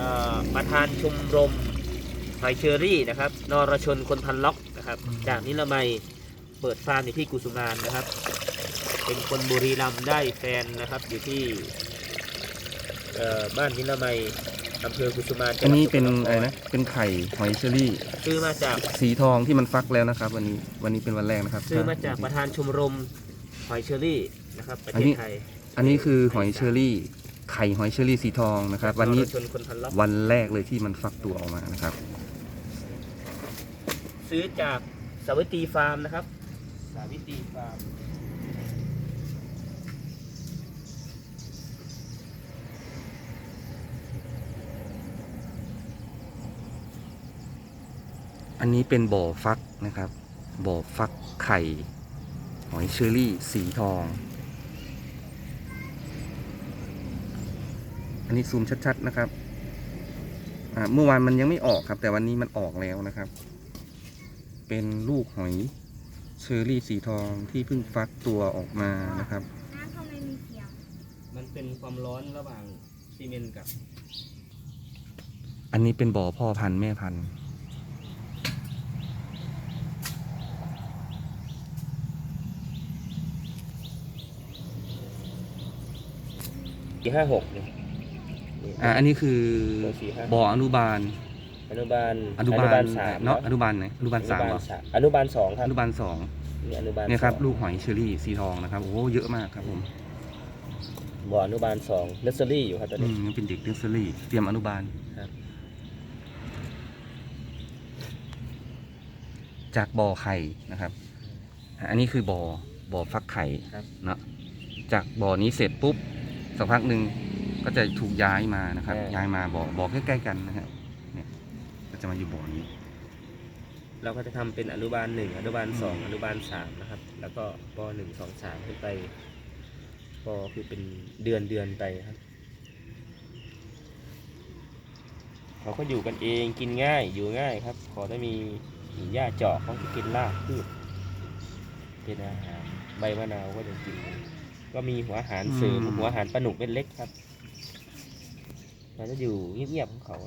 เอ่อประธานชมรมหอยเชอรี่นะครับนรชนคนพันล็อกนะครับ จากนิรมัยเปิดฟาร์มอยู่ที่กุสุมานนะครับ เป็นคนบุรีรัมย์ได้แฟนนะครับอยู่ที่เอ่อบ้านนิรมัยอำเภอกุสุมานจัอังนหวัดนี้เป็นสกลคอะไรนะ เป็นไข่หอยเชอรี่ซื้อมาจากสีทองที่มันฟักแล้วนะครับ วันนี้วันนี้เป็นวันแรกนะครับซื้อมาจากประธานชมรมหอยเชอรี่นะครับประอันเทศนี้ไทยอันนี้คือหอยเชอรี่ ไข่หอยเชอรี่สีทองนะครับ วันนี้นรชนคนพันล็อกวันแรกเลยที่มันฟักตัวออกมานะครับ ซื้อจากสาวิตรีฟาร์มนะครับ สาวิตรีฟาร์มอันนี้เป็นบ่อฟักนะครับบ่อฟักไข่ หอยเชอรี่สีทอง อันนี้ซูมชัดๆนะครับอ่าเมื่อวานมันยังไม่ออกครับ แต่วันนี้มันออกแล้วนะครับ เป็นลูกหอยเชอรี่สีทองที่เพิ่งฟักตัวออกมานะครับน้ำทำไมมีเสียงมันเป็นความร้อนระหว่างซีเมนต์กับ อันนี้เป็นบ่อพ่อพันธุ์แม่พันธุ์ปีห้าหกเนี่ย นี่ อ่าอันนี้คือตัวสี่ห้า บ่ออนุบาล อนุบาลอนุบาลสามเนาะอนุบาลไหนอนุบาลสามเหรอสามอนุบาลสองครัอบนุบาลสองนี่อนุบาลเนี่ยครับสองลูกหอยเชอรี่สีทองนะครับโอ้โหเยอะมากครับผมบ่ออนุบาลสองเนสเซอรี่อยู่ครับตอนอืนี้ มยังเป็นเด็กเนสเซอรี่เตรียมอนุบาลครับ จากบ่อไข่นะครับอะอันนี้คือบ่อบ่อฟักไข่ ครับ เนาะจากบ่อนี้เสร็จปุ๊บสักพักหนึ่ง ก็จะถูกย้ายมานะครับ ย้ายมาบ่อบ่อใกล้ๆกันนะครับเนี่ยก็จะมาอยู่บ่อนี้ เราก็จะทำเป็นอนุบาลหนึ่งอนุบาลสองอนุบาลสามนะครับ แล้วก็ปหนึ่งสองสามขึ้นไปปคือเป็นเดือนเดือนไปครับ เขาก็อยู่กันเองกินง่ายอยู่ง่ายครับ ขอได้มีหญ้าเจาะเขาจะกินรากพืชเป็นอาหารใบมะนาวก็จะกิน ก็มีหัวอาหารเสริมอืมหัวอาหารปลาหนุกเป็นเล็กครับ เราจะอยู่เงียบๆของเขา